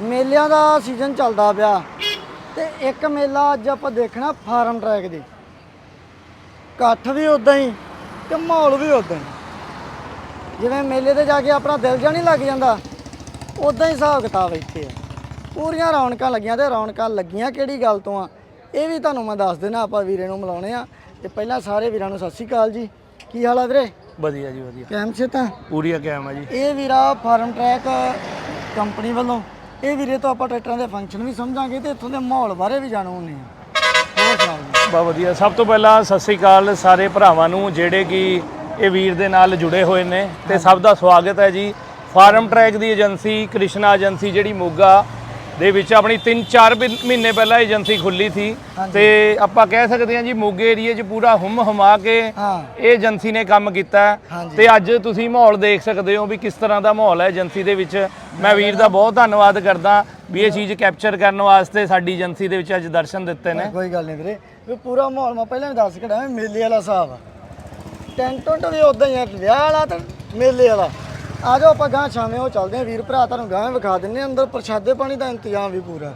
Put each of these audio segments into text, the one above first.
ਮੇਲਿਆਂ ਦਾ ਸੀਜ਼ਨ ਚੱਲਦਾ ਪਿਆ ਤੇ ਇੱਕ ਮੇਲਾ ਅੱਜ ਆਪਾਂ ਦੇਖਣਾ ਫਾਰਮ ਟਰੈਕ ਦੀ। ਇਕੱਠ ਵੀ ਉਦਾਂ ਹੀ ਤੇ ਮਾਹੌਲ ਵੀ ਉਦਾਂ ਹੀ। ਜਿਵੇਂ ਮੇਲੇ ਤੇ ਜਾ ਕੇ ਆਪਣਾ ਦਿਲ ਜਿਹਾ ਨਹੀਂ ਲੱਗ ਜਾਂਦਾ ਉਦਾਂ ਹੀ ਹਿਸਾਬ ਕਿਤਾਬ ਇੱਥੇ ਆ। ਪੂਰੀਆਂ ਰੌਣਕਾਂ ਲੱਗੀਆਂ ਤੇ ਰੌਣਕਾਂ ਲੱਗੀਆਂ ਕਿਹੜੀ ਗੱਲ ਤੋਂ ਆ ਇਹ ਵੀ ਤੁਹਾਨੂੰ ਮੈਂ ਦੱਸ ਦੇਣਾ ਆਪਾਂ ਵੀਰੇ ਨੂੰ ਮਿਲਾਉਣੇ ਆ। ਤੇ ਪਹਿਲਾਂ ਸਾਰੇ ਵੀਰਾਂ ਨੂੰ ਸਤਿ ਸ਼੍ਰੀ ਅਕਾਲ ਜੀ। ਕੀ ਹਾਲ ਆ ਵੀਰੇ? ਵਧੀਆ ਜੀ ਵਧੀਆ। ਕੈਮ ਸੇ ਤਾਂ ਪੂਰੀ ਕੈਮ ਆ ਜੀ। ਇਹ ਵੀਰਾ ਫਾਰਮ ਟਰੈਕ ਕੰਪਨੀ ਵੱਲੋਂ ਇਹ ਵੀਰੇ ਤੋਂ ਆਪਾਂ ਟਰੈਕਟਰਾਂ ਦੇ ਫੰਕਸ਼ਨ ਵੀ ਸਮਝਾਂਗੇ ਤੇ ਇੱਥੋਂ ਦੇ ਮਾਹੌਲ ਬਾਰੇ ਵੀ ਜਾਣਾਂਗੇ ਹੋਰ ਸੁਣਾਓ ਜੀ। ਬਹੁਤ ਵਧੀਆ। ਸਭ ਤੋਂ ਪਹਿਲਾਂ ਸਤਿ ਸ੍ਰੀ ਅਕਾਲ ਸਾਰੇ ਭਰਾਵਾਂ ਨੂੰ, ਜਿਹੜੇ ਕਿ ਇਹ ਵੀਰ ਦੇ ਨਾਲ ਜੁੜੇ ਹੋਏ ਨੇ ਤੇ ਸਭ ਦਾ ਸਵਾਗਤ ਹੈ ਜੀ। ਫਾਰਮ ਟਰੈਕ ਦੀ ਏਜੰਸੀ, ਕ੍ਰਿਸ਼ਨਾ ਏਜੰਸੀ, ਜਿਹੜੀ ਮੋਗਾ ਦੇ ਵਿੱਚ ਆਪਣੀ 3-4 ਮਹੀਨੇ ਪਹਿਲਾਂ ਏਜੰਸੀ ਖੁੱਲੀ ਸੀ। ਤੇ ਆਪਾਂ ਕਹਿ ਸਕਦੇ ਹਾਂ ਜੀ ਮੋਗੇ ਏਰੀਏ 'ਚ ਪੂਰਾ ਹੁਮ ਹਮਾ ਕੇ ਇਹ ਏਜੰਸੀ ਨੇ ਕੰਮ ਕੀਤਾ। ਤੇ ਅੱਜ ਤੁਸੀਂ ਮਾਹੌਲ ਦੇਖ ਸਕਦੇ ਹੋ ਵੀ ਕਿਸ ਤਰ੍ਹਾਂ ਦਾ ਮਾਹੌਲ ਹੈ ਏਜੰਸੀ ਦੇ ਵਿੱਚ। ਮੈਂ ਵੀਰ ਦਾ ਬਹੁਤ ਧੰਨਵਾਦ ਕਰਦਾ ਵੀ ਇਹ ਚੀਜ਼ ਕੈਪਚਰ ਕਰਨ ਵਾਸਤੇ ਸਾਡੀ ਏਜੰਸੀ ਦੇ ਵਿੱਚ ਅੱਜ ਦਰਸ਼ਨ ਦਿੱਤੇ ਨੇ। ਕੋਈ ਗੱਲ ਨਹੀਂ ਵੀਰੇ। ਵੀ ਪੂਰਾ ਮਾਹੌਲ ਮੈਂ ਪਹਿਲਾਂ ਵੀ ਦੱਸ ਕੇ ਡਾਂ ਮੇਲੇ ਵਾਲਾ ਹਿਸਾਬ ਆ। ਟੈਂਟ ਟੁੰਟ ਵੀ ਉਦਾਂ ਹੀ ਆ ਵਿਆਹ ਵਾਲਾ ਤੇ ਮੇਲੇ ਵਾਲਾ। ਆ ਜਾਓ ਆਪਾਂ ਗਾਂ ਛਾਵੇਂ ਉਹ ਚੱਲਦੇ ਆ ਵੀਰ ਭਰਾ ਤੁਹਾਨੂੰ ਗਾਂ ਵਿਖਾ ਦਿੰਨੇ ਆ ਅੰਦਰ ਪ੍ਰਸ਼ਾਦੇ ਪਾਣੀ ਦਾ ਇੰਤਜ਼ਾਮ ਵੀ ਪੂਰਾ।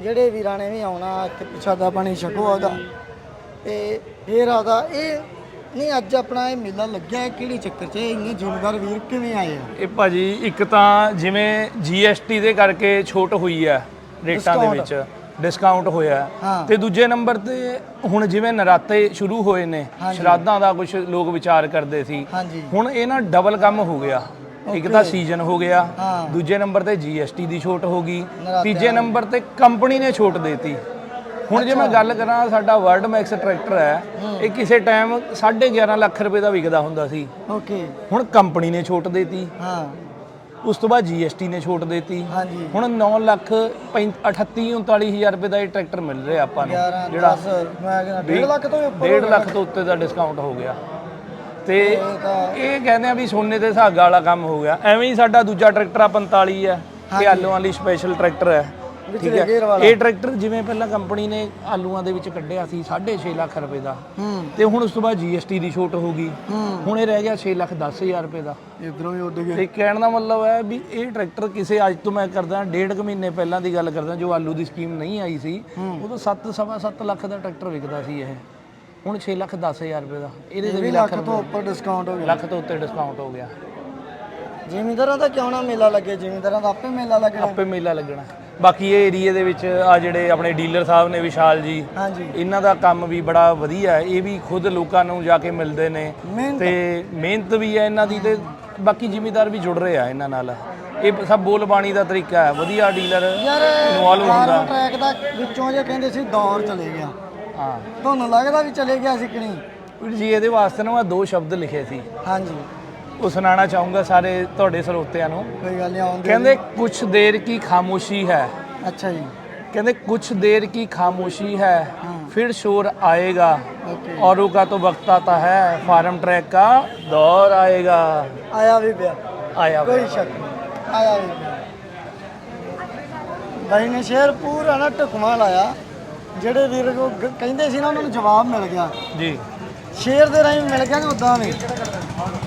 ਜਿਹੜੇ ਵੀਰਾਂ ਨੇ ਵੀ ਆਉਣਾ ਇੱਥੇ ਪ੍ਰਸ਼ਾਦਾ ਪਾਣੀ ਛਕੋ ਉਹਦਾ ਤੇ ਫੇਰ ਆਦਾ ਇਹ ਨਹੀਂ ਅੱਜ ਆਪਣਾ ਇਹ ਮੇਲਾ ਲੱਗਿਆ ਕਿਹੜੀ ਚੱਕਰ 'ਚ? ਇਹ ਇੰਨੇ ਜ਼ਿੰਮੇਵਾਰ ਵੀਰ ਕਿਵੇਂ ਆਏ ਆ? ਇਹ ਭਾਜੀ ਇੱਕ ਤਾਂ ਜਿਵੇਂ GST ਦੇ ਕਰਕੇ ਛੋਟ ਹੋਈ ਹੈ ਰੇਟਾਂ ਦੇ ਵਿੱਚ ਡਿਸਕਾਊਂਟ ਹੋਇਆ। ਹਾਂ। ਤੇ ਦੂਜੇ ਨੰਬਰ ਤੇ ਹੁਣ ਜਿਵੇਂ ਨਰਾਤੇ ਸ਼ੁਰੂ ਹੋਏ ਨੇ ਸ਼ਰਾਧਾਂ ਦਾ ਕੁਝ ਲੋਕ ਵਿਚਾਰ ਕਰਦੇ ਸੀ। ਹਾਂਜੀ। ਹੁਣ ਇਹ ਨਾ ਡਬਲ ਕੰਮ ਹੋ ਗਿਆ। ਇੱਕ ਤਾਂ ਸੀਜ਼ਨ ਹੋ ਗਿਆ। ਦੂਜੇ ਨੰਬਰ ਤੇ GST ਦੀ ਛੋਟ ਹੋ ਗਈ ਤੀਜੇ ਨੰਬਰ ਤੇ ਕੰਪਨੀ ਨੇ ਛੋਟ ਦੇਤੀ। ਹੁਣ ਜੇ ਮੈਂ ਗੱਲ ਕਰਾਂ ਸਾਡਾ ਵਰਲਡ ਮੈਕਸ ਟਰੈਕਟਰ ਹੈ ਇਹ ਕਿਸੇ ਟਾਈਮ 11.5 ਲੱਖ ਰੁਪਏ ਦਾ ਵਿਕਦਾ ਹੁੰਦਾ ਸੀ। ਓਕੇ ਹੁਣ ਕੰਪਨੀ ਨੇ ਛੋਟ ਦੇਤੀ। ਹਾਂ। ਉਸ ਤੋਂ ਬਾਅਦ GST ਨੇ ਛੋਟ ਦੇਤੀ। ਹੁਣ 9 ਲੱਖ 38 39000 ਰੁਪਏ ਦਾ ਇਹ ਟਰੈਕਟਰ ਮਿਲ ਰਿਹਾ ਆਪਾਂ ਨੂੰ 11 ਜਿਹੜਾ 10 ਮੈਂ ਕਹਿੰਦਾ 1.5 ਲੱਖ ਤੋਂ ਵੀ ਉੱਪਰ 1.5 ਲੱਖ ਤੋਂ ਉੱਤੇ ਦਾ ਡਿਸਕਾਊਂਟ ਹੋ ਗਿਆ। ਤੇ ਇਹ ਤਾਂ ਕਹਿੰਦੇ ਆ ਵੀ ਸੋਨੇ ਦੇ ਸੁਹਾਗਾ ਵਾਲਾ ਕੰਮ ਹੋ ਗਿਆ। ਐਵੇਂ ਹੀ ਸਾਡਾ ਦੂਜਾ ਟਰੈਕਟਰ ਆ 45 ਹੈ ਇਹ ਆਲੂਆਂ ਲਈ ਸਪੈਸ਼ਲ ਟਰੈਕਟਰ ਹੈ ਠੀਕ ਹੈ ਵਾਲਾ ਇਹ ਟਰੈਕਟਰ ਜਿਵੇਂ ਪਹਿਲਾਂ ਕੰਪਨੀ ਨੇ ਆਲੂਆਂ ਦੇ ਵਿੱਚ ਕੱਢਿਆ ਸੀ 6.5 ਲੱਖ ਰੁਪਏ ਦਾ। ਹੂੰ। ਤੇ ਹੁਣ ਉਸ ਤੋਂ ਬਾਅਦ GST ਦੀ ਛੋਟ ਹੋ ਗਈ। ਹੂੰ। ਹੁਣ ਇਹ ਰਹਿ ਗਿਆ 6 ਲੱਖ 10000 ਰੁਪਏ ਦਾ। ਇਧਰੋਂ ਵੀ ਉੱਡ ਗਏ ਤੇ ਕਹਿਣ ਦਾ ਮਤਲਬ ਹੈ ਵੀ ਇਹ ਟਰੈਕਟਰ ਕਿਸੇ ਅੱਜ ਤੋਂ ਮੈਂ ਕਰਦਾ ਡੇਢ ਕੁ ਮਹੀਨੇ ਪਹਿਲਾਂ ਦੀ ਗੱਲ ਕਰਦਾ ਜੋ ਆਲੂ ਦੀ ਸਕੀਮ ਨਹੀਂ ਆਈ ਸੀ ਉਦੋਂ 7 ਸਵਾ 7 ਲੱਖ ਦਾ ਟਰੈਕਟਰ ਵਿਕਦਾ ਸੀ ਇਹ। ਹੁਣ 6 ਲੱਖ 10000 ਰੁਪਏ ਦਾ। ਇਹਦੇ ਤੇ ਵੀ ਲੱਖ ਤੋਂ ਉੱਪਰ ਡਿਸਕਾਊਂਟ ਹੋ ਗਿਆ। ਲੱਖ ਤੋਂ ਉੱਤੇ ਡਿਸਕਾਊਂਟ ਹੋ ਗਿਆ। ਜ਼ਿਮੀਂਦਾਰਾਂ ਦਾ ਕਿਉਂ ਨਾ ਮੇਲਾ ਲੱਗੇ? ਜ਼ਿਮੀਂਦਾਰਾਂ ਦਾ ਆਪੇ ਮੇਲਾ ਲੱਗਣਾ। ਆਪੇ ਮੇਲਾ ਲੱਗਣਾ। ਬਾਕੀ ਇਹ ਏਰੀਏ ਦੇ ਵਿੱਚ ਆ ਜਿਹੜੇ ਆਪਣੇ ਡੀਲਰ ਸਾਹਿਬ ਨੇ ਵਿਸ਼ਾਲ ਜੀ ਹਾਂਜੀ। ਇਹਨਾਂ ਦਾ ਕੰਮ ਵੀ ਬੜਾ ਵਧੀਆ ਹੈ। ਇਹ ਵੀ ਖੁਦ ਲੋਕਾਂ ਨੂੰ ਜਾ ਕੇ ਮਿਲਦੇ ਨੇ। ਤੇ ਮਿਹਨਤ ਵੀ ਹੈ ਇਹਨਾਂ ਦੀ ਤੇ ਬਾਕੀ ਜ਼ਿਮੀਦਾਰ ਵੀ ਜੁੜ ਰਹੇ ਆ ਇਹਨਾਂ ਨਾਲ। ਇਹ ਸਭ ਬੋਲ ਬਾਣੀ ਦਾ ਤਰੀਕਾ ਹੈ। ਵਧੀਆ ਡੀਲਰ ਇਨਵੋਲਵ ਹੁੰਦਾ। ਟਰੈਕ ਦਾ ਵਿੱਚੋਂ ਜੇ ਕਹਿੰਦੇ ਸੀ ਦੌਰ ਚਲੇ ਗਿਆ। ਹਾਂ ਤੁਹਾਨੂੰ ਲੱਗਦਾ ਵੀ ਚਲੇ ਗਿਆ ਸੀ ਕਿ ਨਹੀਂ ਵੀਰ ਜੀ ਇਹਦੇ ਵਾਸਤੇ ਨਾ ਮੈਂ ਦੋ ਸ਼ਬਦ ਲਿਖੇ ਸੀ ਹਾਂਜੀ ਉਹ ਸੁਣਾਉਣਾ ਚਾਹੂੰਗਾ ਸਾਰੇ ਤੁਹਾਡੇ ਸਰੋਤਿਆਂ ਨੂੰ ਕੋਈ ਗੱਲ ਨਹੀਂ ਆਉਂਦੇ ਕਹਿੰਦੇ ਕੁਛ ਦੇਰ ਕੀ ਖਾਮੋਸ਼ੀ ਹੈ ਅੱਛਾ ਜੀ कहते कुछ देर की खामोशी है हाँ। फिर शोर आएगा ओके औरों का तो वक्त आता है फार्म ट्रैक का दौर आएगा ਆਇਆ ਵੀ ਪਿਆ आया ਕੋਈ ਸ਼ੱਕ ਨਹੀਂ ਆਇਆ ਵੀ ਪਿਆ ਬਾਈ ਨੇ ਸ਼ੇਰ ਪੂਰਾ ਨਾ ਟੁਕਮਾ ਲਾਇਆ ਜਿਹੜੇ ਵੀਰ ਕੋ ਗ- ਕਹਿੰਦੇ ਸੀ ਨਾ ਉਹਨਾਂ ਨੂੰ ਜਵਾਬ ਮਿਲ ਗਿਆ। जी ਸ਼ੇਰ ਦੇ ਰਾਹੀਂ ਮਿਲ ਗਿਆ ਤੇ ਉਦਾਂ ਵੀ।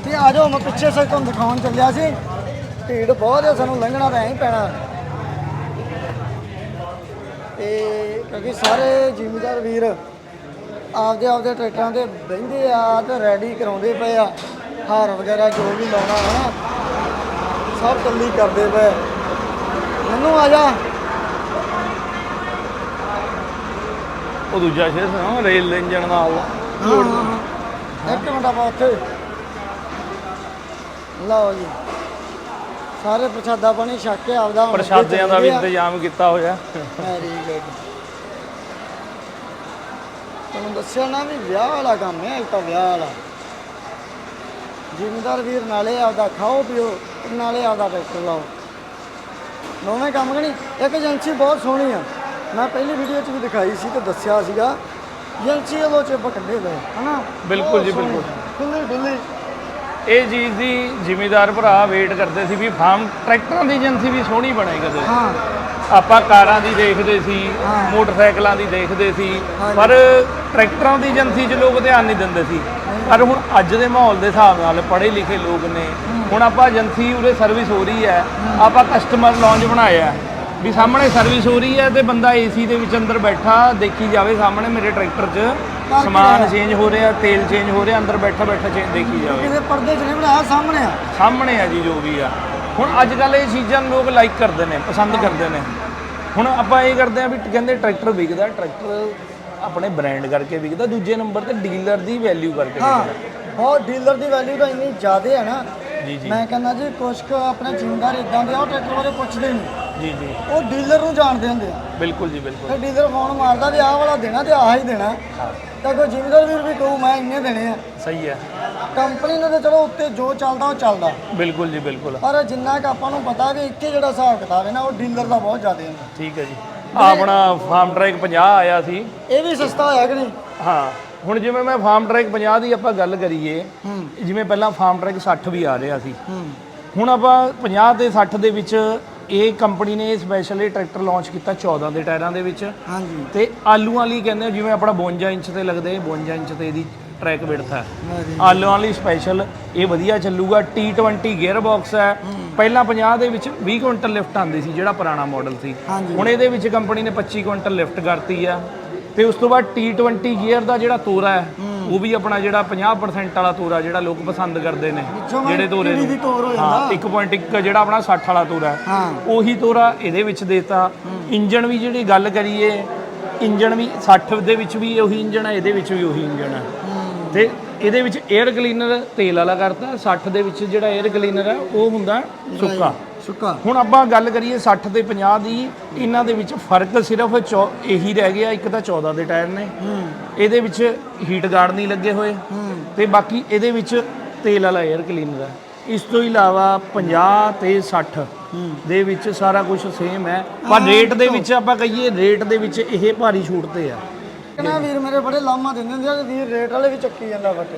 ਤੇ ਆ ਜਾਓ ਮੈਂ ਪਿੱਛੇ ਸੇ ਤੁਹਾਨੂੰ ਦਿਖਾਉਣ ਚੱਲਿਆ ਸੀ। ਭੀੜ ਬਹੁਤ ਹੈ ਸਾਨੂੰ ਲੰਘਣਾ ਤਾਂ ਐਂ ਹੀ ਪੈਣਾ। ਤੇ ਕਿਉਂਕਿ ਸਾਰੇ ਜ਼ਿਮੀਦਾਰ ਵੀਰ ਆਪਦੇ ਆਪਦੇ ਟਰੈਕਟਰਾਂ ਤੇ ਬਹਿੰਦੇ ਆ ਤੇ ਰੈਡੀ ਕਰਾਉਂਦੇ ਪਏ ਆ। ਹਾਰ ਵਗੈਰਾ ਜੋ ਵੀ ਲਾਉਣਾ ਹੈ ਸਭ ਕੱਲੀ ਕਰਦੇ ਪਏ। ਮੈਨੂੰ ਆ ਜਾ। ਉਹ ਦੂਜਾ ਸ਼ੇਰ ਸੁਣਾ ਰੇਲ ਇੰਜਣ ਨਾਲ। ਲੋੜ ਇੱਕ ਮਿੰਟ ਆਪਾਂ ਉੱਥੇ। ਲਓ ਜੀ। ਸਾਰੇ ਪ੍ਰਸ਼ਾਦਾ ਪਾਣੀ ਛੱਕ ਕੇ ਆਪਦਾ ਹੁਣ ਪ੍ਰਸ਼ਾਦਿਆਂ ਦਾ ਵੀ। ਇੰਤਜ਼ਾਮ ਕੀਤਾ ਹੋਇਆ। ਵੈਰੀ ਗੁੱਡ ਤੁਹਾਨੂੰ ਦੱਸਿਆ ਨਾ ਵੀ ਵਿਆਹ ਵਾਲਾ ਕੰਮ ਹੈ ਇਹ ਤਾਂ ਵਿਆਹ ਵਾਲਾ। ਜ਼ਿਮੀਦਾਰ ਵੀਰ ਨਾਲੇ ਆਪਦਾ ਖਾਓ ਪੀਓ ਤੇ ਨਾਲੇ ਆਪਦਾ ਟਰੈਕਟਰ ਲਾਓ। ਦੋਵੇਂ ਕੰਮ ਕਣੀ ਇੱਕ ਏਜੰਸੀ ਬਹੁਤ ਸੋਹਣੀ ਆ। ਮੈਂ ਪਹਿਲੀ ਵੀਡੀਓ 'ਚ ਵੀ ਦਿਖਾਈ ਸੀ ਤੇ ਦੱਸਿਆ ਸੀਗਾ ਏਜੰਸੀ ਵੱਲੋਂ ਚ ਕੱਢੇ ਗਏ ਹਨਾ? ਬਿਲਕੁਲ ਜੀ, ਸੋਹਣੀ। ਖੁੱਲੀ ਡੁੱਲੀ ਇਹ ਚੀਜ਼ ਦੀ ਜ਼ਿਮੀਦਾਰ ਭਰਾ ਵੇਟ ਕਰਦੇ ਸੀ ਵੀ ਫਾਰਮ ਟਰੈਕਟਰਾਂ ਦੀ ਏਜੰਸੀ ਵੀ ਸੋਹਣੀ ਬਣੇ ਕਦੇ। ਹਾਂ। ਆਪਾਂ ਕਾਰਾਂ ਦੀ ਦੇਖਦੇ ਸੀ ਹਾਂ। ਮੋਟਰਸਾਈਕਲਾਂ ਦੀ ਦੇਖਦੇ ਸੀ ਹਾਂਜੀ। ਪਰ ਟਰੈਕਟਰਾਂ ਦੀ ਏਜੰਸੀ 'ਚ ਲੋਕ ਧਿਆਨ ਨਹੀਂ ਦਿੰਦੇ ਸੀ। ਪਰ ਹੁਣ ਅੱਜ ਦੇ ਮਾਹੌਲ ਦੇ ਹਿਸਾਬ ਨਾਲ ਪੜ੍ਹੇ ਲਿਖੇ ਲੋਕ ਨੇ ਹੁਣ ਆਪਾਂ ਏਜੰਸੀ ਉਰੇ ਸਰਵਿਸ ਹੋ ਰਹੀ ਹੈ ਆਪਾਂ ਕਸਟਮਰ ਲੌਂਜ ਬਣਾਇਆ। ਵੀ ਸਾਹਮਣੇ ਸਰਵਿਸ ਹੋ ਰਹੀ ਹੈ ਤੇ ਬੰਦਾ ਏਸੀ ਦੇ ਵਿੱਚ ਅੰਦਰ ਬੈਠਾ ਦੇਖੀ ਜਾਵੇ ਸਾਹਮਣੇ ਮੇਰੇ ਟਰੈਕਟਰ 'ਚ। ਸਮਾਨ ਚੇਂਜ ਹੋ ਰਿਹਾ ਤੇਲ ਚੇਂਜ ਹੋ ਰਿਹਾ ਅੰਦਰ ਬੈਠਾ ਬੈਠਾ ਚੇਂਜ ਦੇਖੀ ਜਾਵੇ। ਕਿਸੇ ਪਰਦੇ 'ਚ ਨਹੀਂ ਬਣਾਇਆ ਸਾਹਮਣੇ ਆ। ਸਾਹਮਣੇ ਆ ਜੀ ਜੋ ਵੀ ਆ। ਹੁਣ ਅੱਜ ਕੱਲ ਇਹ ਚੀਜ਼ਾਂ ਨੂੰ ਲੋਕ ਲਾਈਕ ਕਰਦੇ ਨੇ ਪਸੰਦ ਕਰਦੇ ਨੇ। ਹੁਣ ਆਪਾਂ ਇਹ ਕਰਦੇ ਆ ਵੀ ਕਹਿੰਦੇ ਟਰੈਕਟਰ ਵਿਕਦਾ ਟਰੈਕਟਰ ਆਪਣੇ ਬ੍ਰਾਂਡ ਕਰਕੇ ਵਿਕਦਾ ਦੂਜੇ ਨੰਬਰ ਤੇ ਡੀਲਰ ਦੀ ਵੈਲਿਊ ਕਰਕੇ ਹਾਂ। ਵਿਕਦਾ। ਉਹ ਡੀਲਰ ਦੀ ਵੈਲਿਊ ਤਾਂ ਇੰਨੀ ਜ਼ਿਆਦਾ ਹੈ ਨਾ। ਜੀ ਜੀ। ਮੈਂ ਕਹਿੰਦਾ ਜੀ ਕੁਛ ਕੁ ਆਪਣੇ ਜ਼ਿਮੀਂਦਾਰ ਇਦਾਂ ਦੇ ਆ ਉਹ ਟਰੈਕਟਰ ਬਾਰੇ ਪੁੱਛਦੇ ਨਹੀਂ ਜੀ ਜੀ। ਉਹ ਡੀਲਰ ਨੂੰ ਜਾਣਦੇ ਹੁੰਦੇ ਆ। ਬਿਲਕੁਲ ਜੀ ਬਿਲਕੁਲ। ਤੇ ਡੀਲਰ ਫੋਨ ਮਾਰਦਾ ਵੀ ਆਹ ਵਾਲਾ ਦੇਣਾ ਤੇ ਆਹ ਹੀ ਦੇਣਾ। ਤਾਂ ਕੋਈ ਜ਼ਿਮੀਂਦਾਰ ਵੀਰ ਵੀ ਕਹੂ ਮੈਂ ਇੰਨੇ ਦੇਣੇ ਆ। ਸਹੀ ਹੈ। ਕੰਪਨੀ ਨੇ ਤਾਂ ਚਲੋ ਉੱਤੇ ਜੋ ਚੱਲਦਾ ਉਹ ਚੱਲਦਾ। ਬਿਲਕੁਲ ਜੀ ਬਿਲਕੁਲ। ਪਰ ਜਿੰਨਾ ਕਿ ਆਪਾਂ ਨੂੰ ਪਤਾ ਵੀ ਇੱਥੇ ਜਿਹੜਾ ਹਿਸਾਬ ਕਿਤਾਬ ਹੈ ਨਾ ਉਹ ਡੀਲਰ ਦਾ ਬਹੁਤ ਜ਼ਿਆਦਾ ਹੁੰਦਾ। ਠੀਕ ਹੈ ਜੀ। ਆਹ ਆਪਣਾ ਫਾਰਮ ਟਰੈਕ 50 ਆਇਆ ਸੀ। ਇਹ ਵੀ ਸਸਤਾ ਹੋਇਆ ਕਿ ਨਹੀਂ? ਹਾਂ। ਹੁਣ ਜਿਵੇਂ ਮੈਂ ਫਾਰਮ ਟਰੈਕ 50 ਦੀ ਆਪਾਂ ਗੱਲ ਕਰੀਏ ਹੂੰ। ਜਿਵੇਂ ਪਹਿਲਾਂ ਫਾਰਮ ਟਰੈਕ 60 ਵੀ ਆ ਰਿਹਾ ਸੀ। ਹੂੰ। ਹੁਣ ਆਪਾਂ 50 ਤੇ 60 ਦੇ ਵਿੱਚ ਇਹ ਕੰਪਨੀ ਨੇ ਸਪੈਸ਼ਲ ਇਹ ਟਰੈਕਟਰ ਲਾਂਚ ਕੀਤਾ 14 ਦੇ ਟਾਇਰਾਂ ਦੇ ਵਿੱਚ। ਹਾਂਜੀ। ਤੇ ਆਲੂਆਂ ਵਾਲੀ ਕਹਿੰਦੇ ਜਿਵੇਂ ਆਪਣਾ 52 ਇੰਚ ਤੇ ਲੱਗਦੇ 52 ਇੰਚ ਤੇ ਇਹਦੀ ਟਰੈਕ ਵਿਡਥ ਹੈ ਹਾਂਜੀ। ਆਲੂਆਂ ਵਾਲੀ ਸਪੈਸ਼ਲ ਇਹ ਵਧੀਆ ਚੱਲੂਗਾ। T20 ਗੇਅਰ ਬਾਕਸ ਹੈ। ਪਹਿਲਾਂ 50 ਦੇ ਵਿੱਚ 20 ਕੁਇੰਟਲ ਲਿਫਟ ਆਉਂਦੀ ਸੀ ਜਿਹੜਾ ਪੁਰਾਣਾ ਮਾਡਲ ਸੀ। ਹਾਂਜੀ। ਹੁਣ ਇਹਦੇ ਵਿੱਚ ਕੰਪਨੀ ਨੇ 25 ਕੁਇੰਟਲ ਲਿਫਟ ਕਰਤੀ ਆ। ਤੇ ਉਸ ਤੋਂ ਬਾਅਦ T20 ਗੀਅਰ ਦਾ ਜਿਹੜਾ ਤੋਰਾ ਹੈ। ਉਹ ਵੀ ਆਪਣਾ ਜਿਹੜਾ 50% ਵਾਲਾ ਤੋਰਾ ਜਿਹੜਾ ਲੋਕ ਪਸੰਦ ਕਰਦੇ ਨੇ ਜਿਹੜੇ ਤੋਰੇ ਕਿਹੜੀ ਦੀ ਤੋਰ ਹੋ ਹਾਂ ਜਾਂਦਾ 1.1 ਜਿਹੜਾ ਆਪਣਾ 60 ਵਾਲਾ ਤੋਰਾ ਹੈ ਹਾਂ। ਉਹੀ ਤੋਰਾ ਇਹਦੇ ਵਿੱਚ ਦੇਤਾ। ਇੰਜਨ ਵੀ ਜਿਹੜੀ ਗੱਲ ਕਰੀਏ ਇੰਜਨ ਵੀ 60 ਦੇ ਵਿੱਚ ਵੀ ਉਹੀ ਇੰਜਨ ਹੈ ਇਹਦੇ ਵਿੱਚ ਵੀ ਉਹੀ ਇੰਜਨ ਹੈ। ਤੇ ਇਹਦੇ ਵਿੱਚ 에ਅਰ ਕਲੀਨਰ ਤੇਲ ਵਾਲਾ ਕਰਤਾ 60 ਦੇ ਵਿੱਚ ਜਿਹੜਾ 에ਅਰ ਕਲੀਨਰ ਹੈ ਉਹ ਹੁੰਦਾ ਸੁੱਕਾ। ਸੁੱਕਾ। ਹੁਣ ਆਪਾਂ ਗੱਲ ਕਰੀਏ 60 ਤੇ 50 ਦੀ ਇਹਨਾਂ ਦੇ ਵਿੱਚ ਫ਼ਰਕ ਸਿਰਫ ਚੌ- ਇਹੀ ਰਹਿ ਗਿਆ ਇੱਕ ਤਾਂ 14 ਦੇ ਟਾਇਰ ਨੇ। ਇਹਦੇ ਵਿੱਚ ਹੀਟ ਗਾਰਡ ਨਹੀਂ ਲੱਗੇ ਹੋਏ। ਤੇ ਬਾਕੀ ਇਹਦੇ ਵਿੱਚ ਤੇਲ ਵਾਲਾ 에ਅਰ ਕਲੀਨਰ ਹੈ। ਇਸ ਤੋਂ ਇਲਾਵਾ 50 ਤੇ 60 ਹੂੰ। ਦੇ ਵਿੱਚ ਸਾਰਾ ਕੁਝ ਸੇਮ ਹੈ। ਪਰ ਰੇਟ ਦੇ ਵਿੱਚ ਆਪਾਂ ਕਹੀਏ ਰੇਟ ਦੇ ਵਿੱਚ ਇਹ ਭਾਰੀ ਛੂਟ ਤੇ ਆ। ਕਹਿੰਦਾ ਵੀਰ ਮੇਰੇ ਬੜੇ ਲਾਮਾ ਦਿੰਦੇ ਹੁੰਦੇ ਆ ਤੇ ਵੀਰ ਰੇਟ ਵਾਲੇ ਵੀ ਚੱਕੀ ਜਾਂਦਾ ਫੱਟੇ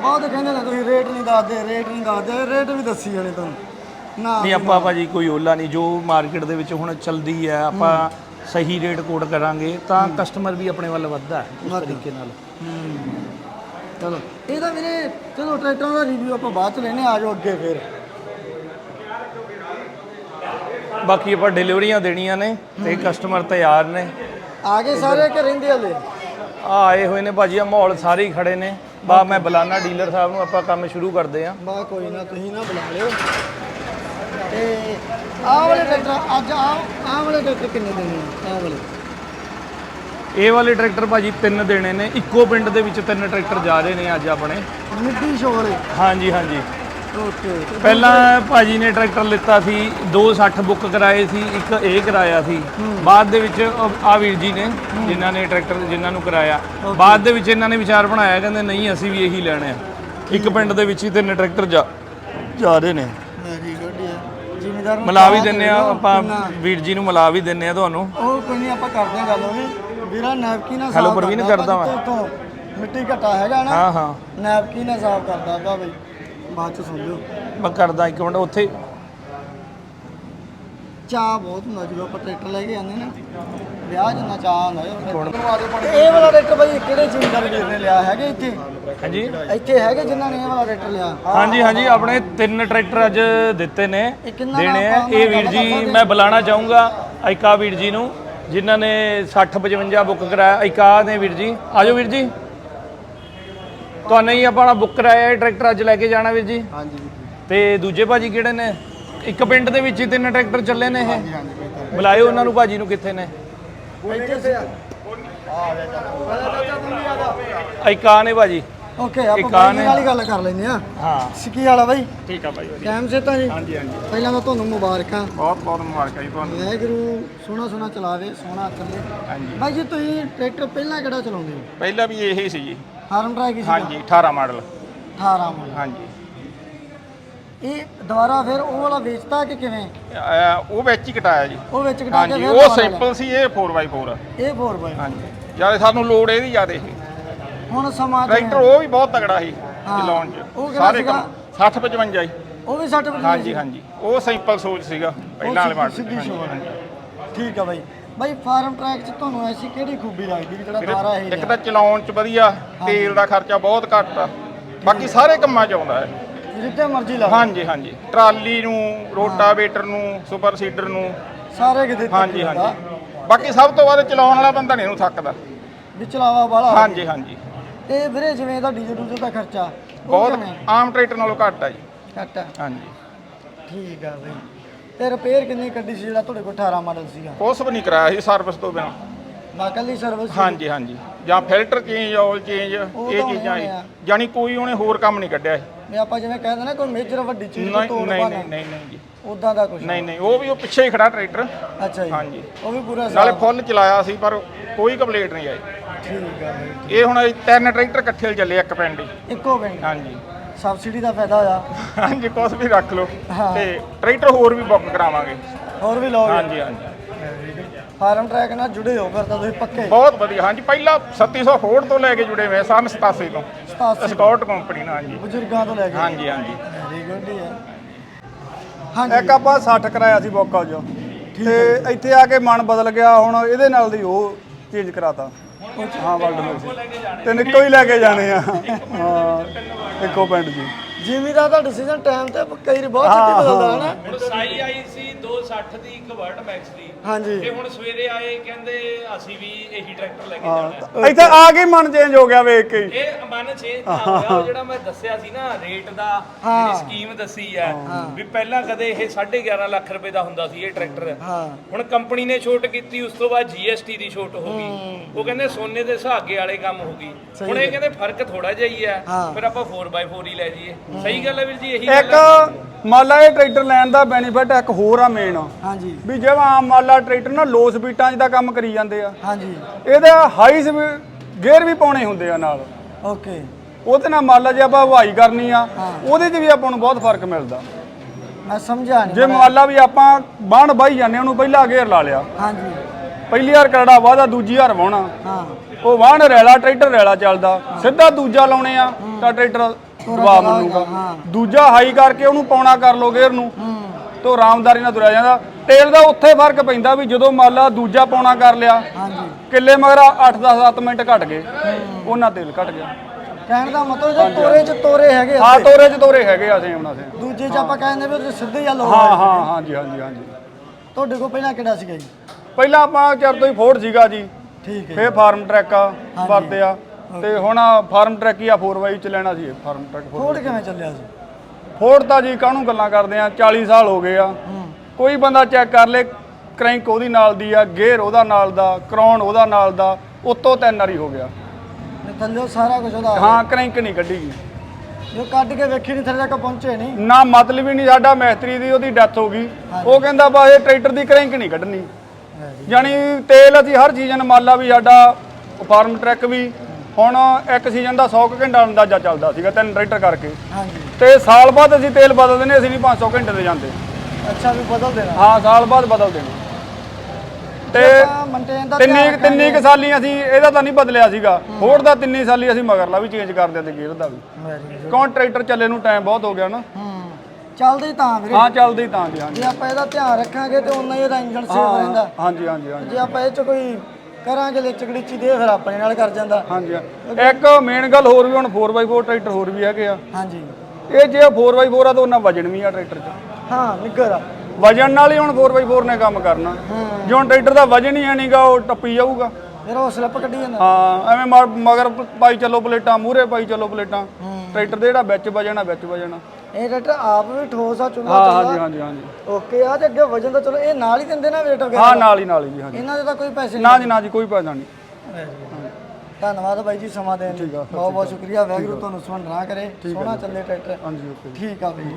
ਬਹੁਤ ਕਹਿੰਦੇ ਨੇ ਤੁਸੀਂ ਰੇਟ ਨਹੀਂ ਦੱਸਦੇ ਰੇਟ ਨਹੀਂ ਦੱਸਦੇ ਰੇਟ ਵੀ ਦੱਸੀ ਜਾਣੇ ਤੁਹਾਨੂੰ। ਨਹੀਂ ਆਪਾਂ ਭਾਜੀ ਕੋਈ ਓਲਾ ਨਹੀਂ ਜੋ ਮਾਰਕੀਟ ਦੇ ਵਿੱਚ ਹੁਣ ਚੱਲਦੀ ਹੈ ਆਪਾਂ ਸਹੀ ਰੇਟ ਕੋਡ ਕਰਾਂਗੇ ਤਾਂ ਕਸਟਮਰ ਵੀ ਆਪਣੇ ਵੱਲ ਵੱਧਦਾ ਹੈ ਉਸ ਤਰੀਕੇ ਨਾਲ। ਚਲੋ ਇਹਦਾ ਵੀਰੇ ਚਲੋ ਟਰੈਕਟਰਾਂ ਦਾ ਰਿਵਿਊ ਆਪਾਂ ਬਾਅਦ ਚ ਲੈਣੇ ਆ ਜਾਓ ਅੱਗੇ ਫਿਰ। ਬਾਕੀ ਆਪਾਂ ਡਿਲੀਵਰੀਆਂ ਦੇਣੀਆਂ ਨੇ ਤੇ ਕਸਟਮਰ ਤਿਆਰ ਨੇ। ਆ ਗਏ ਸਾਰੇ ਕਿ ਰਹਿੰਦੇ ਹਲੇ ਆ ਆਏ ਹੋਏ ਨੇ ਭਾਜੀ ਆ ਮਾਹੌਲ ਸਾਰੇ ਹੀ ਖੜੇ ਨੇ। ਬਾ ਮੈਂ ਬੁਲਾਣਾ ਡੀਲਰ ਸਾਹਿਬ ਨੂੰ ਆਪਾਂ ਕੰਮ ਸ਼ੁਰੂ ਕਰਦੇ ਆ ਬਾ ਕੋਈ ਨਾ ਤੁਸੀਂ ਨਾ ਬੁਲਾ ਲਿਓ। ਤੇ ਆਹ ਵਾਲੇ ਟਰੈਕਟਰ ਅੱਜ ਆਹ ਆਹ ਵਾਲੇ ਟਰੈਕਟਰ ਕਿੰਨੇ ਦੇਣੇ ਆ? ਆਹ ਵਾਲੇ। ਇਹ ਵਾਲੇ ਟਰੈਕਟਰ ਭਾਜੀ ਤਿੰਨ ਦੇਣੇ ਨੇ। ਇੱਕੋ ਪਿੰਡ ਦੇ ਵਿੱਚ ਤਿੰਨ ਟਰੈਕਟਰ ਜਾ ਰਹੇ ਨੇ ਅੱਜ ਆਪਣੇ। ਮਿੱਡੀ ਸ਼ੋ ਵਾਲੇ। ਹਾਂਜੀ ਹਾਂਜੀ। ਓਕੇ। ਪਹਿਲਾਂ ਭਾਜੀ ਨੇ ਟਰੈਕਟਰ ਲਿੱਤਾ ਸੀ 260 ਬੁੱਕ ਕਰਾਏ ਸੀ ਇੱਕ ਇਹ ਕਰਾਇਆ ਸੀ। ਬਾਅਦ ਦੇ ਵਿੱਚ ਆ ਵੀਰ ਜੀ ਨੇ ਜਿਨ੍ਹਾਂ ਨੇ ਟਰੈਕਟਰ ਜਿਨ੍ਹਾਂ ਨੂੰ ਕਰਾਇਆ। ਬਾਅਦ ਦੇ ਵਿੱਚ ਇਹਨਾਂ ਨੇ ਵਿਚਾਰ ਬਣਾਇਆ ਕਹਿੰਦੇ ਨਹੀਂ ਅਸੀਂ ਵੀ ਇਹੀ ਲੈਣੇ ਆ। ਇੱਕ ਪਿੰਡ ਦੇ ਵਿੱਚ ਹੀ ਤਿੰਨ ਟਰੈਕਟਰ ਜਾ ਜਾ ਰਹੇ ਨੇ। ਨੂੰ ਮਿਲਾ ਵੀ ਦਿੰਨੇ ਆ ਆਪਾਂ ਵੀਰ ਜੀ ਨੂੰ ਮਿਲਾ ਵੀ ਦਿੰਨੇ ਆ ਤੁਹਾਨੂੰ। ਉਹ ਕੋਈ ਨਹੀਂ ਆਪਾਂ ਕਰਦੇ ਗੱਲ ਉਹ ਵੀ। ਵੀਰਾ ਨੈਪਕਿਨ ਨਾਲ ਸਾਫ਼ ਪ੍ਰਵੀਨ, ਕਰਦਾ ਜਿੱਥੋਂ ਮਿੱਟੀ ਘਟਾ ਹੈਗਾ ਨਾ ਹਾਂ ਹਾਂ। ਨੈਪਕਿਨ ਨਾਲ ਸਾਫ਼ ਕਰਦਾ ਪਿਆ ਬਈ ਬਾਅਦ ਚ ਸੁਣ ਲਿਓ। ਮੈਂ ਕਰਦਾ ਇੱਕ ਮਿੰਟ ਉੱਥੇ ਚਾਹ ਬਹੁਤ ਹੁੰਦਾ ਜਦੋਂ ਆਪਾਂ ਟਰੈਕਟਰ ਲੈ ਕੇ ਜਾਂਦੇ ਨਾ। ਵਿਆਹ ਜਿੰਨਾ ਚਾਹ ਹੁੰਦਾ ਇਹ ਵਾਲਾ ਟਰੈਕਟਰ ਬਈ ਕਿਹੜੇ ਜ਼ਿਮੀਦਾਰ ਵੀਰ ਨੇ ਲਿਆ ਹੈਗੇ ਇੱਥੇ? ਹਾਂਜੀ। ਇੱਥੇ ਹੈਗੇ ਜਿਨ੍ਹਾਂ ਨੇ ਇਹ ਵਾਲਾ ਟਰੈਕਟਰ ਲਿਆ। ਹਾਂਜੀ ਹਾਂਜੀ ਆਪਣੇ ਤਿੰਨ ਟਰੈਕਟਰ ਅੱਜ ਦਿੱਤੇ ਨੇ। ਕਿੰਨਾ ਦੇਣੇ ਆ। ਇਹ ਆਪਾਂ ਵੀਰ ਜੀ ਮੈਂ ਬੁਲਾਣਾ ਚਾਹੂੰਗਾ ਐਕਾ ਵੀਰ ਜੀ ਨੂੰ ਜਿਨ੍ਹਾਂ ਨੇ 60 55 ਬੁੱਕ ਕਰਾਇਆ। ਐਕਾ ਨੇ ਵੀਰ ਜੀ ਆਜੋ ਵੀਰ ਜੀ। ਤੁਹਾਨੂੰ ਹੀ ਆਪਣਾ ਬੁੱਕ ਕਰਾਇਆ ਇਹ ਟਰੈਕਟਰ ਅੱਜ ਲੈ ਕੇ ਜਾਣਾ ਵੀਰ ਜੀ। ਹਾਂਜੀ ਤੇ ਦੂਜੇ ਭਾਜੀ ਕਿਹੜੇ ਨੇ? ਇੱਕ ਪਿੰਡ ਦੇ ਵਿੱਚ ਹੀ ਤਿੰਨ ਟਰੈਕਟਰ ਚੱਲੇ ਨੇ ਇਹ। ਹਾਂਜੀ ਬਈ ਬੁਲਾਇਓ ਉਹਨਾਂ ਨੂੰ ਭਾਜੀ ਨੂੰ ਕਿੱਥੇ ਨੇ? ਇੱਥੇ ਆ? ਆ ਜਾ। ਚੱਲ ਐਕਾ ਨੇ ਭਾਜੀ। ਓਕੇ ਆਪਾਂ ਇੱਕ ਬਾਈ ਆਹ ਨੇ। ਵਾਲੀ ਗੱਲ ਕਰ ਲੈਂਦੇ ਆ ਹਾਂ। ਸਿੱਕੀ ਵਾਲਾ ਬਾਈ। ਠੀਕ ਆ ਭਾਈ ਟਾਈਮ ਸੇ ਤਾਂ ਜੀ। ਹਾਂਜੀ ਹਾਂਜੀ। ਪਹਿਲਾਂ ਤਾਂ ਤੁਹਾਨੂੰ ਮੁਬਾਰਕਾਂ ਬਹੁਤ ਬਹੁਤ ਮੁਬਾਰਕਾਂ ਜੀ ਤੁਹਾਨੂੰ। ਵਾਹਿਗੁਰੂ ਸੋਹਣਾ ਸੋਹਣਾ ਚਲਾਵੇ ਸੋਹਣਾ ਚੱਲੇ ਹਾਂਜੀ। ਬਾਈ ਜੀ ਤੁਸੀਂ ਟਰੈਕਟਰ ਪਹਿਲਾਂ ਕਿਹੜਾ ਚਲਾਉਂਦੇ ਹੋ? ਪਹਿਲਾਂ ਵੀ ਇਹੀ ਸੀ ਜੀ। ਹਾਰਨ ਟਰੈਕ ਸੀ ਹਾਂਜੀ 18 ਮਾਡਲ। 18 ਮਾਡਲ। ਹਾਂਜੀ। ਇਹ ਦੁਬਾਰਾ ਫਿਰ ਉਹ ਵਾਲਾ ਵੇਚਤਾ ਕਿ ਕਿਵੇਂ? ਅਹ ਉਹ ਵਿੱਚ ਹੀ ਕਟਾਇਆ ਜੀ। ਉਹ ਵਿੱਚ ਕਟਾ ਕੇ ਹਾਂਜੀ ਫਿਰ ਉਹ ਦੁਬਾਰਾ ਸਿੰਪਲ ਸੀ ਇਹ 4x4 ਲਿਆ। ਇਹ 4 ਬਾਈ ਹਾਂਜੀ। ਜ਼ਿਆਦਾ ਸਾਨੂੰ ਲੋਡ ਇਹਦੀ ਜ਼ਿਆਦਾ ਸੀ। ਹੁਣ ਸਮਾਂ ਟਰੈਕਟਰ ਉਹ ਵੀ ਬਹੁਤ ਤਗੜਾ ਸੀ ਹਾਂ। ਚਲਾਉਣ ਉਹ 'ਚ। ਕਿਹੜਾ ਸਾਰੇ? ਕੰਮ। 60 55 ਜੀ। ਉਹ ਵੀ 60 ਹਾਂਜੀ ਹਾਂਜੀ। ਉਹ ਸਿੰਪਲ ਸੋਚ ਸੀਗਾ ਪਹਿਲਾਂ ਵਾਲੇ ਮਾਡਲ ਸਿੱਧੀ ਸ਼ੋਰ। ਠੀਕ ਆ ਬਾਈ। ਬਾਈ ਫਾਰਮ ਟਰੈਕ 'ਚ ਤੁਹਾਨੂੰ ਐਸੀ ਕਿਹੜੀ ਖੂਬੀ ਲੱਗਦੀ ਵੀ ਜਿਹੜਾ ਦੁਬਾਰਾ ਇਹ ਇੱਕ ਤਾਂ ਚਲਾਉਣ 'ਚ ਵਧੀਆ ਤੇਲ ਦਾ ਖਰਚਾ ਬਹੁਤ ਘੱਟ ਆ। ਬਾਕੀ ਸਾਰੇ ਕੰਮਾਂ 'ਚ ਆਉਂਦਾ ਹੈ। ਜਿੱਥੇ ਮਰਜ਼ੀ ਲਾ ਹਾਂਜੀ ਹਾਂਜੀ। ਟਰਾਲੀ ਨੂੰ ਰੋਟਾਵੇਟਰ ਨੂੰ ਸੁਪਰ ਸੀਡਰ ਨੂੰ। ਸਾਰੇ ਕਿਤੇ ਹਾਂਜੀ ਹਾਂਜੀ। ਬਾਕੀ ਸਭ ਤੋਂ ਵੱਧ ਚਲਾਉਣ ਵਾਲਾ ਬੰਦਾ ਨਹੀਂ ਇਹਨੂੰ ਥੱਕਦਾ। ਵੀ ਚਲਾਵਾ ਵਾਲਾ ਹਾਂਜੀ ਹਾਂਜੀ। ਤੇ ਵੀਰੇ ਜਿਵੇਂ ਇਹਦਾ ਡੀਜ਼ਲ ਡੂਜ਼ਲ ਦਾ ਖਰਚਾ ਉਹ ਬਹੁਤ ਕਿਵੇਂ? ਆਮ ਟਰੈਕਟਰ ਨਾਲੋਂ ਘੱਟ ਆ ਜੀ। ਘੱਟ ਆ। ਹਾਂਜੀ। ਠੀਕ ਆ ਬਈ। ਤੇ ਰਿਪੇਅਰ ਕਿੰਨੀ ਕੱਢੀ ਸੀ ਜਿਹੜਾ ਤੁਹਾਡੇ ਕੋਲ 18 ਮਾਡਲ ਸੀਗਾ? ਕੁਛ ਵੀ ਨਹੀਂ ਕਰਾਇਆ ਸੀ ਸਰਵਿਸ ਤੋਂ ਬਿਨਾਂ। ਬਾਕਲੀ ਸਰਵਿਸ ਹਾਂਜੀ ਹਾਂਜੀ। ਜਾਂ ਫਿਲਟਰ ਚੇਂਜ ਆਇਲ ਚੇਂਜ ਇਹ ਚੀਜ਼ਾਂ ਹੋਣੇ ਆ। ਜਾਨੀ ਕੋਈ ਉਹਨੇ ਹੋਰ ਕੰਮ ਨਹੀਂ ਕੱਢਿਆ ਸੀ। ਵੀ ਆਪਾਂ ਜਿਵੇਂ ਕਹਿੰਦੇ ਨਾ ਕੋਈ ਮੇਜਰ ਵੱਡੀ ਚੀਜ਼ ਨਹੀਂ ਤੋੜ ਨਹੀਂ ਪਾਣਾ ਨਹੀਂ ਨਹੀਂ ਜੀ। ਉਦਾਂ ਦਾ ਕੁਝ ਨਹੀਂ ਨਹੀਂ। ਉਹ ਵੀ ਉਹ ਪਿੱਛੇ ਹੀ ਖੜਾ ਟਰੈਕਟਰ। ਅੱਛਾ ਜੀ। ਹਾਂਜੀ। ਉਹ ਵੀ ਪੂਰਾ ਨਾਲੇ ਸਾਫ਼। ਫੁੱਲ ਚਲਾਇਆ ਸੀ ਪਰ ਕੋਈ ਕੰਪਲੀਟ ਨਹੀਂ ਆਈ। ਠੀਕ ਬਈ ਇਹ ਹੁਣ ਅਸੀਂ ਤਿੰਨ ਟਰੈਕਟਰ ਇਕੱਠੇ ਚੱਲੇ ਇੱਕ ਪਿੰਡ ਹੀ। ਇੱਕੋ ਪਿੰਡ। ਹਾਂਜੀ। ਸਬਸਿਡੀ ਦਾ ਫਾਇਦਾ ਹੋਇਆ। ਹਾਂਜੀ ਕੁਛ ਵੀ ਰੱਖ ਲਓ। ਹਾਂ। ਤੇ ਟਰੈਕਟਰ ਹੋਰ ਵੀ ਬੁੱਕ ਕਰਾਵਾਂਗੇ। ਹੋਰ ਵੀ ਲੋਕ ਹਾਂਜੀ ਹਾਂਜੀ। ਫਾਰਮ ਟਰੈਕ ਨਾਲ ਜੁੜੇ ਹੋ ਫਿਰ ਤਾਂ ਤੁਸੀਂ ਪੱਕੇ। ਬਹੁਤ ਵਧੀਆ ਹਾਂਜੀ ਪਹਿਲਾਂ 3700 ਫੋਰਡ ਤੋਂ ਲੈ ਕੇ ਜੁੜੇ ਹੋਏ ਸਨ 87 ਤੋਂ। 87 ਸਕਾਟ ਕੰਪਨੀ ਨਾਲ ਹਾਂਜੀ। ਬਜ਼ੁਰਗਾਂ ਤੋਂ ਲੈ ਕੇ। ਹਾਂਜੀ ਹਾਂਜੀ। ਵੈਰੀ ਗੁੱਡ ਹਾਂਜੀ। ਇੱਕ ਆਪਾਂ 60 ਕਰਾਇਆ ਸੀ ਬੋਕਾ ਜੋ। ਤੇ ਇੱਥੇ ਆ ਕੇ ਮਨ ਬਦਲ ਗਿਆ ਹੁਣ ਇਹਦੇ ਨਾਲ ਦੀ ਉਹ ਚੇਂਜ ਕਰਾਤਾ। ਹਾਂ ਵਰਲਡ ਮਿਕਸ ਤੇ ਨਿੱਕੋ ਹੀ ਲੈ ਕੇ ਜਾਣੇ ਆ। ਹਾਂ ਇੱਕੋ ਪਿੰਡ ਜੀ। ਜਿਮੀ ਦਾ ਤਾਂ ਡਿਸੀਜਨ ਟਾਈਮ ਤੇ ਕਈ ਵਾਰੀ ਬਹੁਤ ਛੇਤੀ ਬਦਲਦਾ ਹੈ ਨਾ ਹੁਣ ਸਾਈ ਆਈ ਸੀ 260 ਦੀ ਇੱਕ ਵਰਡ ਮੈਕਸ ਦੀ। ਹਾਂਜੀ। ਤੇ ਹੁਣ ਸਵੇਰੇ ਆਏ ਕਹਿੰਦੇ ਅਸੀਂ ਵੀ ਇਹੀ ਟਰੈਕਟਰ ਲੈ ਕੇ ਜਾਣਾ। ਹੈ। ਇੱਥੇ ਆ ਕੇ ਮਨ ਚੇਂਜ ਹੋ ਗਿਆ ਵੇਖ ਕੇ ਹੀ। ਇਹ ਮਨ ਚੇਂਜ ਤਾਂ ਹੋਇਆ ਉਹ ਜਿਹੜਾ ਮੈਂ ਦੱਸਿਆ ਸੀ ਨਾ ਰੇਟ ਦਾ ਜਿਹੜੀ ਸਕੀਮ ਦੱਸੀ ਹੈ। ਵੀ ਪਹਿਲਾਂ ਕਦੇ ਇਹ 11.5 ਲੱਖ ਰੁਪਏ ਦਾ ਹੁੰਦਾ ਸੀ ਇਹ ਟਰੈਕਟਰ ਹਾਂ। ਹੁਣ ਕੰਪਨੀ ਨੇ ਛੋਟ ਕੀਤੀ ਉਸ ਤੋਂ ਬਾਅਦ GST ਦੀ ਛੋਟ ਹੋ ਗਈ। ਉਹ ਕਹਿੰਦੇ ਸੋਨੇ ਦੇ ਸੁਹਾਗੇ ਵਾਲੇ ਕੰਮ ਹੋ ਗਈ। ਹੁਣ ਇਹ ਕਹਿੰਦੇ ਫ਼ਰਕ ਥੋੜਾ ਜਿਹਾ ਹੀ ਹੈ ਹਾਂ। ਫਿਰ ਆਪਾਂ 4x4 ਹੀ ਲੈ ਜਾਈਏ। ਸਹੀ ਗੱਲ ਹੈ ਵੀਰ ਜੀ ਇਹੀ ਇੱਕ ਹੈ। ਮੰਨ ਲਾ ਇਹ ਟਰੈਕਟਰ ਲੈਣ ਦਾ ਬੈਨੀਫਿਟ ਇੱਕ ਹੋਰ ਆ ਮੇਨ ਹਾਂਜੀ। ਵੀ ਜਿਵੇਂ ਆਮ ਮੰਨ ਲਾ ਟਰੈਕਟਰ ਨਾ ਲੋ ਸਪੀਡਾਂ 'ਚ ਦਾ ਕੰਮ ਕਰੀ ਜਾਂਦੇ ਆ। ਹਾਂਜੀ। ਇਹਦਾ ਹਾਈ ਗੇਅਰ ਵੀ ਪਾਉਣੇ ਹੁੰਦੇ ਆ ਨਾਲ। ਓਕੇ। ਉਹਦੇ ਨਾਲ ਮੰਨ ਲਾ ਜੇ ਆਪਾਂ ਹਵਾਈ ਕਰਨੀ ਆ ਉਹਦੇ 'ਚ ਵੀ ਆਪਾਂ ਨੂੰ ਬਹੁਤ ਫ਼ਰਕ ਮਿਲਦਾ। ਮੈਂ ਸਮਝਿਆ ਨਹੀਂ ਜੇ ਮੰਨ ਲਾ ਵੀ ਆਪਾਂ ਬਾਣ ਬਾਈ ਜਾਂਦੇ ਉਹਨੂੰ ਪਹਿਲਾ ਗੇਅਰ ਲਾ ਲਿਆ। ਹਾਂਜੀ। ਪਹਿਲੀ ਵਾਰ ਕਰੜਾ ਵਾਦਾ ਦੂਜੀ ਵਾਰ ਵਾਉਣਾ ਹਾਂ। ਉਹ ਵਾਹਣ ਰੈਲਾ ਟਰੈਕਟਰ ਰੈਲਾ ਚੱਲਦਾ। ਸਿੱਧਾ ਦੂਜਾ ਲਾਉਣੇ ਆ ਤਾਂ ਟਰੈਕਟਰ ਦਬਾ ਮੰਨੂਗਾ ਹਾਂ। ਦੂਜਾ ਹਾਈ ਕਰਕੇ ਉਹਨੂੰ ਪਾਉਣਾ ਕਰ ਲੋ ਗੇਅਰ ਨੂੰ। ਹੂੰ। ਤੋ ਆਰਾਮਦਾਰੀ ਨਾਲ ਤੁਰਿਆ ਜਾਂਦਾ। ਤੇਲ ਦਾ ਉੱਥੇ ਫ਼ਰਕ ਪੈਂਦਾ ਵੀ ਜਦੋਂ ਮੰਨ ਲਾ ਦੂਜਾ ਪਾਉਣਾ ਕਰ ਲਿਆ ਹਾਂਜੀ। ਕਿੱਲੇ ਮਗਰ 8-10 7 ਮਿੰਟ ਘਟ ਗਏ। ਉਹਨਾਂ ਤੇਲ ਘਟ ਗਿਆ। ਕਹਿਣ ਦਾ ਮਤਲਬ ਜੇ ਤੋਰੇ ਚ ਤੋਰੇ ਹੈਗੇ ਹਾਂ ਤੋਰੇ ਚ ਤੋਰੇ ਹੈਗੇ ਆ ਸੇਮ ਨਾਲ ਸੇਮ ਦੂਜੇ ਚ ਆਪਾਂ ਕਹਿੰਦੇ ਵੀ ਸਿੱਧੇ ਜਾਂ ਲੋ ਹਾਂ ਹਾਂ ਹਾਂਜੀ ਹਾਂਜੀ ਹਾਂਜੀ। ਤੁਹਾਡੇ ਕੋਲ ਪਹਿਲਾਂ ਕਿਹੜਾ ਸੀਗਾ ਜੀ? ਪਹਿਲਾਂ ਆਪਾਂ ਚਿਰ ਤੋਂ ਹੀ ਫੋਰਡ ਸੀਗਾ ਜੀ। ਠੀਕ ਹੈ ਫੇਰ ਫਾਰਮ ਟਰੈਕ ਆ ਵਰਤੇ ਆ। ਤੇ ਹੁਣ ਫਾਰਮ ਟਰੈਕ ਹੀ ਆ 4x ਚ ਲੈਣਾ ਸੀ ਫਾਰਮ ਟਰੈਕ ਫੋੜ ਕਿਵੇਂ ਚੱਲਿਆ ਸੀ? ਫੋਰਡ ਤਾਂ ਜੀ ਕਾਹਨੂੰ ਗੱਲਾਂ ਕਰਦੇ ਆ 40 ਸਾਲ ਹੋ ਗਏ ਆ। ਕੋਈ ਬੰਦਾ ਚੈੱਕ ਕਰ ਲੇ ਕ੍ਰੈਂਕ ਉਹਦੀ ਨਾਲ ਦੀ ਆ ਗੇਅਰ ਉਹਦਾ ਨਾਲ ਦਾ ਕਰਾਉਣ ਉਹਦਾ ਨਾਲ ਦਾ ਉਤੋਂ ਤਿੰਨ ਵਾਰੀ ਹੋ ਗਿਆ। ਥੱਲੇ ਸਾਰਾ ਕੁਝ ਉਹਦਾ ਹਾਂ ਕ੍ਰੈਂਕ ਨਹੀਂ ਕੱਢੀ ਗਈ ਜੋ ਕੱਢ ਕੇ ਵੇਖੀ ਨਹੀਂ ਥੱਲੇ ਤੱਕ ਪਹੁੰਚੇ ਨਹੀਂ ਨਾ ਮਤਲਬ ਹੀ ਨਹੀਂ ਸਾਡਾ ਮੈਸਤਰੀ ਦੀ ਉਹਦੀ ਡੈਥ ਹੋ ਗਈ। ਉਹ ਕਹਿੰਦਾ ਬਾ ਇਹ ਟਰੈਕਟਰ ਦੀ ਕ੍ਰੈਂਕ ਨਹੀਂ ਕੱਢਣੀ। ਯਾਨੀ ਤੇਲ ਅਸੀਂ ਹਰ ਸੀਜ਼ਨ ਮੰਨ ਲਾ ਵੀ ਸਾਡਾ ਫਾਰਮ ਟਰੈਕ ਵੀ ਹੁਣ ਇੱਕ ਸੀਜ਼ਨ ਦਾ 100 ਕੁ ਘੰਟਾ ਅੰਦਾਜ਼ਾ ਚੱਲਦਾ ਸੀਗਾ ਤਿੰਨ ਟਰੈਕਟਰ ਕਰਕੇ। ਹਾਂਜੀ। ਤੇ ਸਾਲ ਬਾਅਦ ਅਸੀਂ ਤੇਲ ਬਦਲ ਦਿੰਦੇ ਅਸੀਂ ਨਹੀਂ 500 ਘੰਟੇ ਤੇ ਜਾਂਦੇ। ਅੱਛਾ ਵੀ ਬਦਲ ਦੇਣਾ ਹਾਂ ਸਾਲ ਬਾਅਦ ਬਦਲ ਦੇਣਾ ਤੇ ਤਿੰਨੀ ਤਿੰਨੀ ਕੁ ਸਾਲੀ ਅਸੀਂ ਇਹਦਾ ਤਾਂ ਨਹੀਂ ਬਦਲਿਆ ਸੀਗਾ। ਹੋਰ ਦਾ ਤਿੰਨੀ ਸਾਲੀ ਅਸੀਂ ਮਗਰਲਾ ਵੀ ਚੇਂਜ ਕਰ ਦਿੰਦੇ ਗੇਅਰ ਦਾ ਵੀ। ਕਿਉਂ ਟਰੈਕਟਰ ਚੱਲੇ ਨੂੰ ਟਾਈਮ ਬਹੁਤ ਹੋ ਗਿਆ ਨਾ। ਚੱਲਦੇ ਤਾਂ ਵੀਰੇ। ਹਾਂ ਚੱਲਦੇ ਤਾਂ ਜੀ ਜੇ ਆਪਾਂ ਇਹਦਾ ਧਿਆਨ ਰੱਖਾਂਗੇ ਤੇ ਉਨਾ ਹੀ ਇਹਦਾ ਇੰਜਨ ਸੇਫ ਰਹਿੰਦਾ। ਹਾਂਜੀ ਹਾਂਜੀ ਹਾਂਜੀ। ਜੇ ਆਪਾਂ ਇਹ ਚ ਕੋਈ ਕਰਾਂਗੇ ਲਿਚ ਗੜੀਚੀ ਦੇ ਫਿਰ ਆਪਣੇ ਨਾਲ ਕਰ ਜਾਂਦਾ। ਹਾਂਜੀ। ਇੱਕ ਮੇਨ ਗੱਲ ਹੋਰ ਵੀ ਹੁਣ 4x4 ਟਰੈਕਟਰ ਹੋਰ ਵੀ ਹੈਗੇ ਆ। ਹਾਂਜੀ। ਇਹ ਜੇ 4x4 ਆ ਤਾਂ ਉਹਨਾਂ ਵਜਨ ਵੀ ਆ ਟਰੈਕਟਰ 'ਚ। ਹਾਂ ਨਿੱਗਰ ਆ। ਵਜਨ ਨਾਲ ਹੀ ਹੁਣ 4x4 ਨੇ ਕੰਮ ਕਰਨਾ। ਜੇ ਹੁਣ ਟਰੈਕਟਰ ਦਾ ਵਜਨ ਹੀ ਨਹੀਂਗਾ ਉਹ ਟੱਪੀ ਜਾਊਗਾ। ਫਿਰ ਉਹ ਸਲਿੱਪ ਕੱਢੀ ਜਾਂਦਾ। ਹਾਂ ਐਵੇਂ ਮਗਰ ਪਾਈ ਚੱਲੋ ਪਲੇਟਾਂ ਮੂਹਰੇ ਪਾਈ ਚੱਲੋ ਪਲੇਟਾਂ। ਟਰੈਕਟਰ ਦੇ ਜਿਹੜਾ ਵਿੱਚ ਵਜਣਾ ਵਿੱਚ ਵਜਣਾ ਇਹ ਟਰੈਕਟਰ ਆਪ ਵੀ ਠੋਸ ਆ ਚੁੱਲਾ ਹਾਂ ਹਾਂਜੀ ਹਾਂਜੀ ਹਾਂਜੀ। ਓਕੇ ਆ ਤੇ ਅੱਗੇ ਵਜਨ ਤਾਂ ਚਲੋ ਇਹ ਨਾਲ ਹੀ ਦਿੰਦੇ ਨਾ weight ਵਗੈਰਾ ਹਾਂ ਨਾਲ ਹੀ ਨਾਲ ਹੀ ਜੀ ਹਾਂਜੀ। ਇਹਨਾਂ ਦੇ ਤਾਂ ਕੋਈ ਪੈਸੇ ਨਾ ਜੀ ਨਾ ਜੀ ਕੋਈ ਪੈਸਾ ਨਹੀਂ। ਨਹੀਂ ਧੰਨਵਾਦ ਬਾਈ ਜੀ ਸਮਾਂ ਦੇਣ ਲਈ। ਬਹੁਤ ਬਹੁਤ ਸ਼ੁਕਰੀਆ ਵੈਗਰੂ ਤੁਹਾਨੂੰ ਸੁਣ ਨਾ ਕਰੇ। ਸੋਹਣਾ ਚੱਲੇ ਟਰੈਕਟਰ। ਹਾਂਜੀ ਓਕੇ। ਠੀਕ ਆ ਬਾਈ